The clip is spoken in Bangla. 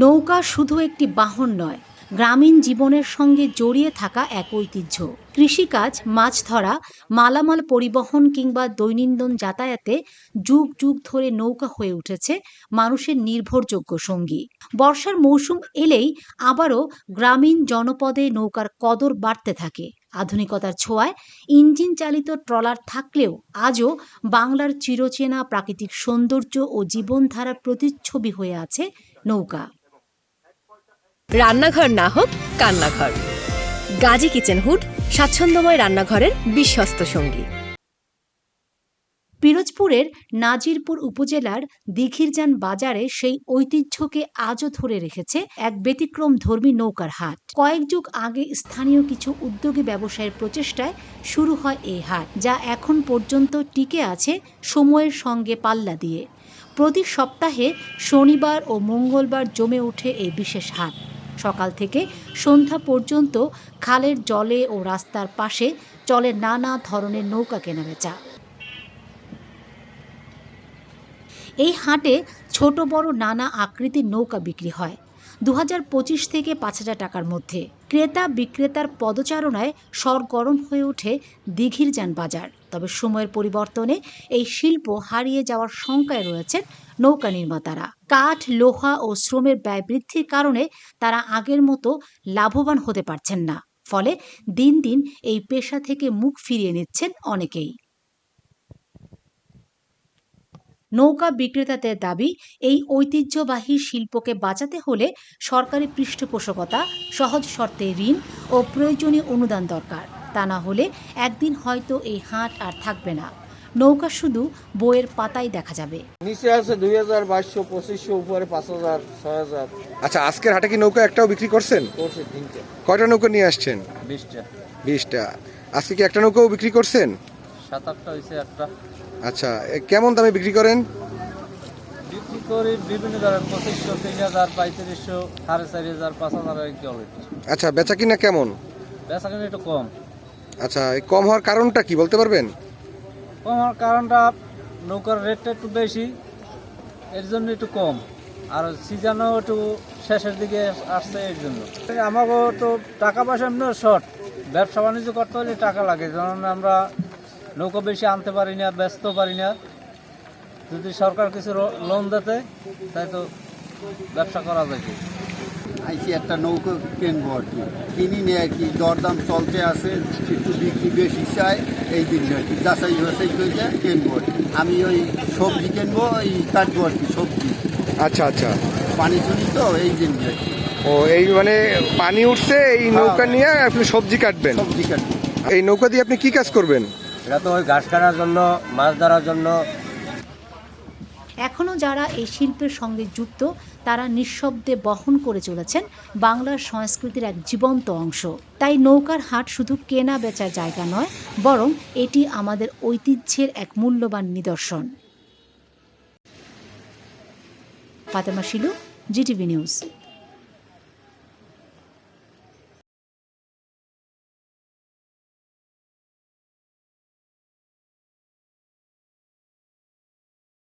নৌকা শুধু একটি বাহন নয়, গ্রামীণ জীবনের সঙ্গে জড়িয়ে থাকা এক ঐতিহ্য। কৃষিকাজ, মাছ ধরা, মালামাল পরিবহন কিংবা দৈনন্দিন যাতায়াতে যুগ যুগ ধরে নৌকা হয়ে উঠেছে মানুষের নির্ভরযোগ্য সঙ্গী। বর্ষার মৌসুম এলেই আবারও গ্রামীণ জনপদে নৌকার কদর বাড়তে থাকে। আধুনিকতার ছোঁয়ায় ইঞ্জিন চালিত ট্রলার থাকলেও আজও বাংলার চিরচেনা প্রাকৃতিক সৌন্দর্য ও জীবনধারার প্রতিচ্ছবি হয়ে আছে নৌকা। রান্নাঘর না হোক কান্নাঘর। গাজী কিচেন হুড, স্বাচ্ছন্দ্যময় রান্নাঘরের বিশ্বস্ত সঙ্গী। পিরোজপুরের নাজিরপুর উপজেলার দিঘিরজান বাজারে সেই ঐতিহ্যকে আজও ধরে রেখেছে এক ব্যতিক্রম ধর্মী নৌকার হাট। কয়েক যুগ আগে স্থানীয় কিছু উদ্যোগী ব্যবসায়ের প্রচেষ্টায় শুরু হয় এই হাট, যা এখন পর্যন্ত টিকে আছে সময়ের সঙ্গে পাল্লা দিয়ে। প্রতি সপ্তাহে শনিবার ও মঙ্গলবার জমে ওঠে এই বিশেষ হাট। সকাল থেকে সন্ধ্যা পর্যন্ত খালের জলে ও রাস্তার পাশে চলে নানা ধরনের নৌকা কেনাবেচা। এই হাটে ছোট বড় নানা আকৃতির নৌকা বিক্রি হয়। দু থেকে পাঁচ হাজার টাকার মধ্যে। ক্রেতা বিক্রেতার পদচারণায় সরগরম হয়ে ওঠে দিঘির যান বাজার তবে সময়ের পরিবর্তনে এই শিল্প হারিয়ে যাওয়ার শঙ্কায় রয়েছেন নৌকা নির্মাতারা। কাঠ, লোহা ও শ্রমের ব্যয় বৃদ্ধির কারণে তারা আগের মতো লাভবান হতে পারছেন না। ফলে দিন দিন এই পেশা থেকে মুখ ফিরিয়ে নিচ্ছেন অনেকেই। নৌকা বিক্রেতাদের দাবি এই ঐতিহ্যবাহী শিল্পকে বাঁচাতে হলে সরকারি পৃষ্ঠপোষকতা সহজ শর্তে ঋণ ও প্রয়োজনীয় অনুদান দরকার। তা না হলে একদিন হয়তো এই হাট আর থাকবে না। নৌকা শুধু বইয়ের পাতাই দেখা যাবে। নিচে আছে দুই হাজার বাইশশো পঁচিশশো উপরে পাঁচ হাজার ছয় হাজার। আচ্ছা আজকের হাটে কি নৌকা একটাও বিক্রি করছেন? করছে তিনটে। কয়টা নৌকা নিয়ে আসছেন? বিশটা। বিশটা। আজকে কি একটা নৌকাও বিক্রি করছেন? সাত আটটা হয়েছে একটা। আচ্ছা কেমন দামে বিক্রি করেন? বিক্রি করি বিভিন্ন ধরনের পঁচিশশো তিন হাজার পঁয়ত্রিশশো সাড়ে চারি হাজার পাঁচ হাজার আচ্ছা বেচা কিনা কেমন? বেচা কিনে একটু কম। আচ্ছা এই কম হওয়ার কারণটা কি বলতে পারবেন? কম হওয়ার কারণটা নৌকার রেটটা একটু বেশি এর জন্য একটু কম। আর সিজনও একটু শেষের দিকে আসছে এর জন্য। আমাকেও তো টাকা পয়সা এমনি শর্ট। ব্যবসা বাণিজ্য করতে হলে টাকা লাগে যেমন আমরা নৌকা বেশি আনতে পারি না ব্যস্ত পারি না। যদি সরকার কিছু লোন দিতে তাই তো ব্যবসা করা যায়। আইসি একটা নৌকো কিনবো আর কি। কিনি নিয়ে আর কি দরদাম চলতে আছে একটু বিক্রি বেশি চাই এই দিন আর কি। যাচাই বাছাই করে কিনবো আর কি। আমি ওই সবজি কিনবো ওই কাটবো আর কি সবজি। আচ্ছা আচ্ছা। পানি চুরি তো এই জন্য আর কি। ও এই মানে পানি উঠছে এই নৌকা নিয়ে আপনি সবজি কাটবেন? সবজি কাটবো। এই নৌকা দিয়ে আপনি কি কাজ করবেন? এটা তো ওই ঘাস কাটার জন্য, মাছ ধরার জন্য। এখনও যারা এই শিল্পের সঙ্গে যুক্ত, তারা নিঃশব্দে বহন করে চলেছেন বাংলার সংস্কৃতির এক জীবন্ত অংশ। তাই নৌকার হাট শুধু কেনা বেচার জায়গা নয়, বরং এটি আমাদের ঐতিহ্যের এক মূল্যবান নিদর্শন। Fatema Shilu, GTV news.